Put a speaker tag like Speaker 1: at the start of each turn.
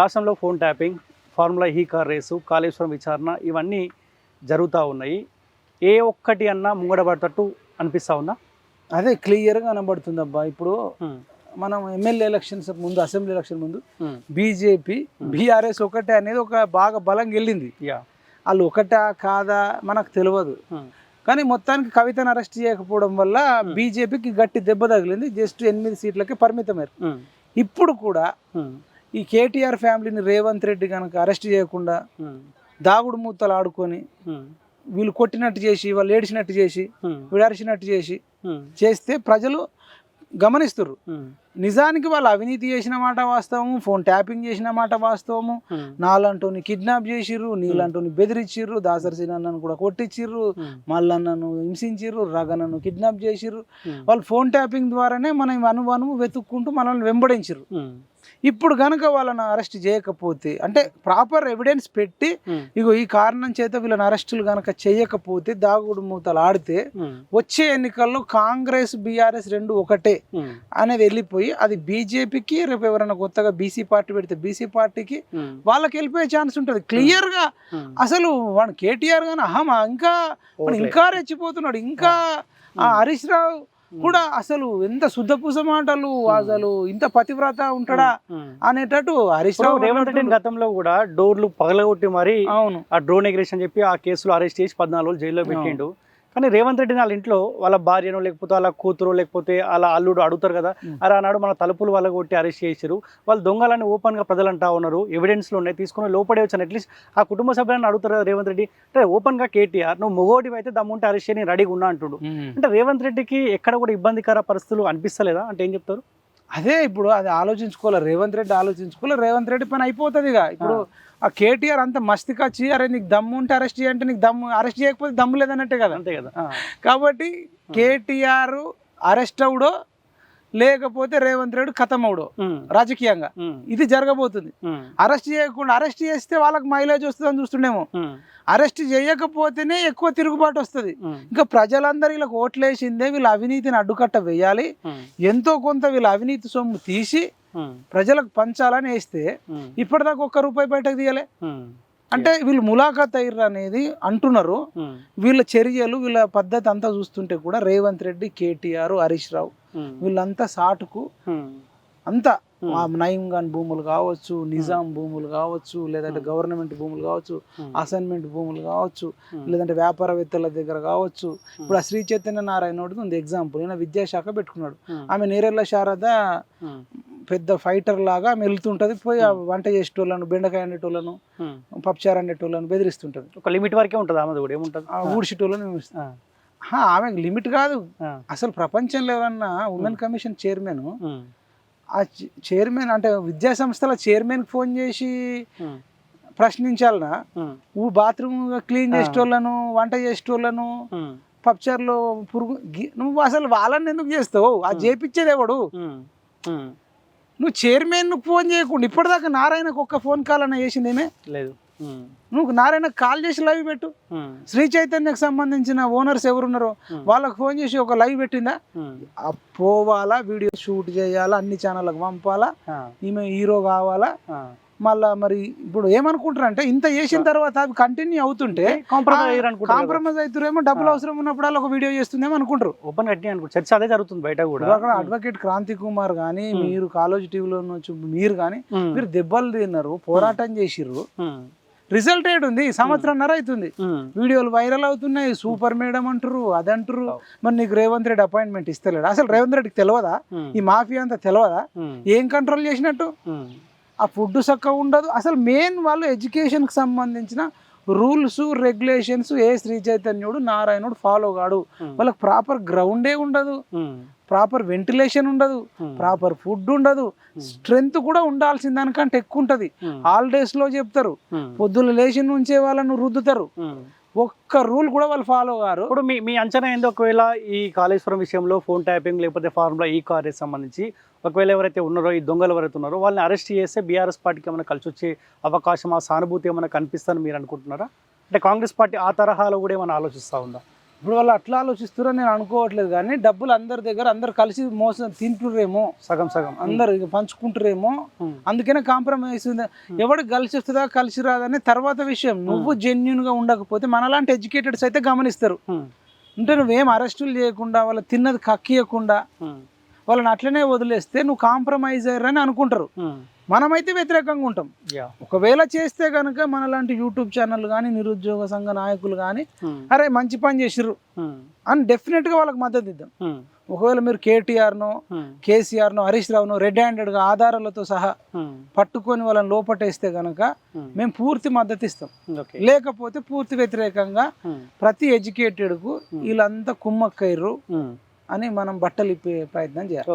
Speaker 1: రాష్ట్రంలో phone tapping formula E car race Kaleshwaram విచారణ ఇవన్నీ జరుగుతూ ఉన్నాయి. ఏ ఒక్కటి అన్నా ముంగడబడతట్టు అనిపిస్తా ఉందా?
Speaker 2: అదే క్లియర్గా కనబడుతుంది అబ్బా ఇప్పుడు మనం ఎమ్మెల్యే ఎలక్షన్స్ ముందు అసెంబ్లీ ఎలక్షన్ ముందు బీజేపీ బీఆర్ఎస్ ఒకటే అనేది ఒక బాగా బలంగా వెళ్ళింది వాళ్ళు ఒకటా కాదా మనకు తెలియదు. కానీ మొత్తానికి కవితను అరెస్ట్ చేయకపోవడం వల్ల బీజేపీకి గట్టి దెబ్బ తగిలింది. జస్ట్ ఎనిమిది సీట్లకి పరిమితమయ్యారు. ఇప్పుడు కూడా ఈ కేటీఆర్ ఫ్యామిలీని రేవంత్ రెడ్డి కనుక అరెస్ట్ చేయకుండా
Speaker 1: ఉమ్,
Speaker 2: దాగుడు మూతలు ఆడుకొని
Speaker 1: ఉమ్,
Speaker 2: వీళ్ళు కొట్టినట్టు చేసి వాళ్ళు ఏడిచినట్టు చేసి
Speaker 1: ఉమ్,
Speaker 2: వీడు అరిచినట్టు చేసి చేస్తే ప్రజలు గమనిస్తారు
Speaker 1: ఉమ్,
Speaker 2: నిజానికి వాళ్ళు అవినీతి చేసిన మాట వాస్తవము ఫోన్ ట్యాపింగ్ చేసిన మాట వాస్తవము.
Speaker 1: ఉమ్,
Speaker 2: నాలంటోని కిడ్నాప్ చేసిర్రు నీలంటోని బెదిరించిర్రు దాసరి సినన్నను కూడా కొట్టించిర్రు
Speaker 1: ఉమ్,
Speaker 2: మల్లన్నను హింసించిర్రు రగనను కిడ్నాప్ చేసిర్రు. వాళ్ళు ఫోన్ ట్యాపింగ్ ద్వారానే మనం అను అను వెతుక్కుంటూ మనల్ని వెంబడించిర్రు.
Speaker 1: ఉమ్,
Speaker 2: ఇప్పుడు కనుక వాళ్ళని అరెస్ట్ చేయకపోతే అంటే ప్రాపర్ ఎవిడెన్స్ పెట్టి ఇగో ఈ కారణం చేత వీళ్ళని అరెస్టులు కనుక చేయకపోతే దాగుడు మూతలు ఆడితే వచ్చే ఎన్నికల్లో కాంగ్రెస్ బీఆర్ఎస్ రెండు ఒకటే అనేది వెళ్ళిపోయి అది బీజేపీకి రేపు ఎవరైనా కొత్తగా బీసీ పార్టీ పెడితే బీసీ పార్టీకి
Speaker 1: ఉమ్,
Speaker 2: వాళ్ళకి వెళ్ళిపోయే ఛాన్స్ ఉంటుంది. క్లియర్గా
Speaker 1: ఉమ్.
Speaker 2: అసలు వాడు కేటీఆర్ గాని అహమా ఇంకా. ఇంకా రెచ్చిపోతున్నాడు. ఇంకా ఆ హరీష్ రావు కూడా అసలు ఎంత శుద్ధపూస మాటలు అసలు ఇంత పతివ్రత ఉంటాడా. అనేటట్టు హరీష్ రావు
Speaker 1: రేవంత్ రెడ్డి గతంలో కూడా డోర్లు పగలగొట్టి మరి
Speaker 2: అవును.
Speaker 1: ఆ డ్రోన్ ఎగ్రెషన్ చెప్పి ఆ కేసులో అరెస్ట్ చేసి పద్నాలుగు రోజులు జైల్లో పెట్టిండు. కానీ రేవంత్ రెడ్డి వాళ్ళ ఇంట్లో వాళ్ళ భార్యను లేకపోతే వాళ్ళ కూతురు లేకపోతే వాళ్ళ అల్లుడు అడుగుతారు కదా. అరే ఆనాడు మన తలుపులు వాళ్ళ కొట్టి అరెస్ట్ చేసారు వాళ్ళు దొంగలని ఓపెన్గా ప్రజలు అంటా ఉన్నారు ఎవిడెన్స్లు ఉన్నాయి తీసుకుని లోపడే వచ్చాను అట్లీస్ట్ ఆ కుటుంబ సభ్యులను అడుగుతారు కదా రేవంత్ రెడ్డి. అంటే ఓపెన్గా కేటీఆర్ నువ్వు మొగోటి అయితే దమ్ముంటే అరెస్ట్ చేయని రెడీగా ఉన్నా అంటుడు. అంటే రేవంత్ రెడ్డికి ఎక్కడ కూడా ఇబ్బందికర పరిస్థితులు అనిపిస్తలేదా? అంటే ఏం చెప్తారు?
Speaker 2: అదే ఇప్పుడు అది ఆలోచించుకోవాలి? రేవంత్ రెడ్డి ఆలోచించుకోవాలి? రేవంత్ రెడ్డి పని అయిపోతుంది ఇక ఇప్పుడు ఆ కేటీఆర్ అంత మస్తికి వచ్చి అరే నీకు దమ్ము ఉంటే అరెస్ట్ చేయంటే నీకు దమ్ము అరెస్ట్ చేయకపోతే దమ్ము లేదన్నట్టే కదా.
Speaker 1: అంతే కదా.
Speaker 2: కాబట్టి కేటీఆర్ అరెస్ట్ అవడో లేకపోతే రేవంత్ రెడ్డి
Speaker 1: ఉమ్,
Speaker 2: రాజకీయంగా. ఇది జరగబోతుంది. అరెస్ట్ చేయకుండా అరెస్ట్ చేస్తే వాళ్ళకి మైలేజ్ వస్తుందని చూస్తుండేమో.
Speaker 1: ఉమ్,
Speaker 2: అరెస్ట్ చేయకపోతేనే ఎక్కువ తిరుగుబాటు వస్తుంది. ఇంకా ప్రజలందరూ వీళ్ళకి ఓట్లేసిందే వీళ్ళ అవినీతిని అడ్డుకట్ట వేయాలి. ఎంతో కొంత వీళ్ళ అవినీతి సొమ్ము తీసి ప్రజలకు పంచాలని వేస్తే ఇప్పటిదాకా ఒక్క రూపాయి బయటకు తీయలే. అంటే వీళ్ళు ములాఖాత్ అయ్యారు అనేది అంటున్నారు. వీళ్ళ చర్యలు వీళ్ళ పద్ధతి అంతా చూస్తుంటే కూడా రేవంత్ రెడ్డి కేటీఆర్ హరీష్ రావు వీళ్ళంతా సాటుకు అంతా నయీం ఖాన్ భూములు కావచ్చు నిజాం భూములు కావచ్చు లేదంటే గవర్నమెంట్ భూములు కావచ్చు. అసైన్మెంట్ భూములు కావచ్చు. లేదంటే వ్యాపారవేత్తల దగ్గర కావచ్చు. ఇప్పుడు ఆ శ్రీ చైతన్య నారాయణ ఉంది ఎగ్జాంపుల్. ఈయన విద్యాశాఖ పెట్టుకున్నాడు. ఆమె నేరెళ్ళ శారద పెద్ద ఫైటర్ లాగా ఆమె వెళ్తుంటది పోయి వంట చేసేటోళ్ళను బెండకాయ అండేటోళ్ళను. పప్పుచారు అండేటోళ్ళను బెదిరిస్తుంటది.
Speaker 1: ఒక లిమిట్ వరకే ఉంటుంది ఆమెది కూడా ఏముంటుంది?
Speaker 2: ఆ ఊడిసేటోళ్ళను ఆమెకు లిమిట్ కాదు. అసలు ప్రపంచంలో ఎవరన్నా ఉమెన్ కమిషన్ చైర్మన్. ఆ చైర్మన్ అంటే విద్యా సంస్థల చైర్మన్ ఫోన్ చేసి ప్రశ్నించాలనా? ఊ బాత్రూమ్ క్లీన్. చేసేటోళ్ళను వంట చేసేటోళ్ళను పప్చర్లో పురుగు నువ్వు అసలు వాళ్ళని ఎందుకు చేస్తావు? అది చేపించేది ఎవడు. నువ్వు చైర్మన్ ఫోన్ చేయకుండా ఇప్పటిదాకా నారాయణకు ఒక్క ఫోన్ కాల్ అన్న చేసింది ఏమే
Speaker 1: లేదు.
Speaker 2: నువ్వు నారాయణకు కాల్ చేసి లైవ్ పెట్టు. శ్రీ చైతన్యకు సంబంధించిన ఓనర్స్ ఎవరున్నారో. వాళ్ళకి ఫోన్ చేసి ఒక లైవ్ పెట్టిందా? పోవాలా వీడియో షూట్ చేయాలా అన్ని ఛానళ్ళకి పంపాలా ఈమె హీరో కావాలా. మళ్ళా మరి ఇప్పుడు ఏమనుకుంటారు అంటే ఇంత చేసిన తర్వాత అవి కంటిన్యూ అవుతుంటే
Speaker 1: కాంప్రమైజ్ అనుకుంటారు
Speaker 2: అవుతారేమో డబ్బులు అవసరం ఉన్నప్పుడు ఒక వీడియో చేస్తుందేమో అనుకుంటారు.
Speaker 1: ఓపెన్ కట్టి అనుకో చర్చ అదే జరుగుతుంది బయట కూడా.
Speaker 2: అక్కడ అడ్వకేట్ క్రాంతి కుమార్ కానీ. మీరు కాలేజ్ టీవీలో మీరు కానీ మీరు దెబ్బలు తిన్నారు పోరాటం చేసిర్రు. రిజల్ట్ ఏడు ఉంది సంవత్సరంన్నర అవుతుంది వీడియోలు వైరల్ అవుతున్నాయి సూపర్ మేడం అంటారు అదంటారు. మరి నీకు రేవంత్ రెడ్డి అపాయింట్మెంట్ ఇస్తలేడు? అసలు రేవంత్ రెడ్డికి తెలియదా ఈ మాఫియా అంతా తెలియదా ఏం కంట్రోల్ చేసినట్టు? ఆ ఫుడ్ చక్కగా ఉండదు. అసలు మెయిన్ వాళ్ళు ఎడ్యుకేషన్కి సంబంధించిన రూల్స్ రెగ్యులేషన్స్ ఏ శ్రీ చైతన్యుడు నారాయణుడు ఫాలో కాడు. వాళ్ళకి ప్రాపర్ గ్రౌండే ఉండదు. ప్రాపర్ వెంటిలేషన్ ఉండదు. ప్రాపర్ ఫుడ్ ఉండదు. స్ట్రెంగ్త్ కూడా ఉండాల్సిన దానికంటే ఎక్కువ ఉంటుంది హాలిడేస్లో చెప్తారు.
Speaker 1: ఉమ్,
Speaker 2: పొద్దున్న లేచి నుంచే వాళ్ళను రుద్దుతారు. ఒక్క రూల్ కూడా వాళ్ళు ఫాలో కారు.
Speaker 1: ఇప్పుడు మీ మీ అంచనా ఏందో? ఒకవేళ ఈ కాళేశ్వరం విషయంలో ఫోన్ ట్యాపింగ్ లేకపోతే ఫార్ములా ఈ కార్ సంబంధించి ఒకవేళ ఎవరైతే ఉన్నారో ఈ దొంగలు ఎవరైతే ఉన్నారో వాళ్ళని అరెస్ట్ చేస్తే బీఆర్ఎస్ పార్టీకి ఏమైనా కలిసి వచ్చే అవకాశం ఆ సానుభూతి ఏమైనా కనిపిస్తుందని మీరు అనుకుంటున్నారా? అంటే కాంగ్రెస్ పార్టీ ఆ తరహాలో కూడా ఏమైనా ఆలోచిస్తూ ఉందా?
Speaker 2: ఇప్పుడు వాళ్ళు అట్లా ఆలోచిస్తారని నేను అనుకోవట్లేదు కానీ డబ్బులు అందరి దగ్గర అందరు కలిసి మోసం తింటుర్రేమో
Speaker 1: సగం సగం.
Speaker 2: అందరు పంచుకుంటారేమో. అందుకనే కాంప్రమైజ్ ఎవడు కలిసి వస్తుందా కలిసి రాదని తర్వాత విషయం. నువ్వు జెన్యున్గా ఉండకపోతే మనలాంటి ఎడ్యుకేటెడ్స్ అయితే గమనిస్తారు. అంటే నువ్వేం అరెస్టులు చేయకుండా వాళ్ళ తిన్నది కక్కియకుండా. వాళ్ళని అట్లనే వదిలేస్తే నువ్వు కాంప్రమైజ్ అయ్యారని అనుకుంటారు. మనమైతే వ్యతిరేకంగా ఉంటాం ఒకవేళ చేస్తే కనుక మనలాంటి యూట్యూబ్ ఛానల్ కానీ నిరుద్యోగ సంఘ నాయకులు కానీ. అరే మంచి పని చేసిర్రు. అని డెఫినెట్గా వాళ్ళకి మద్దతు ఇద్దాం. ఒకవేళ మీరు కేటీఆర్నో. కేసీఆర్నో హరీష్ రావునో రెడ్ హ్యాండెడ్గా ఆధారాలతో సహా. పట్టుకొని వాళ్ళని లోపటేస్తే కనుక
Speaker 1: ఉమ్.
Speaker 2: మేము పూర్తి మద్దతు ఇస్తాం లేకపోతే పూర్తి వ్యతిరేకంగా. ప్రతి ఎడ్యుకేటెడ్కు వీళ్ళంతా కుమ్మక్కయ్యరు. అని మనం బట్టలు ఇప్పే ప్రయత్నం చేయాలి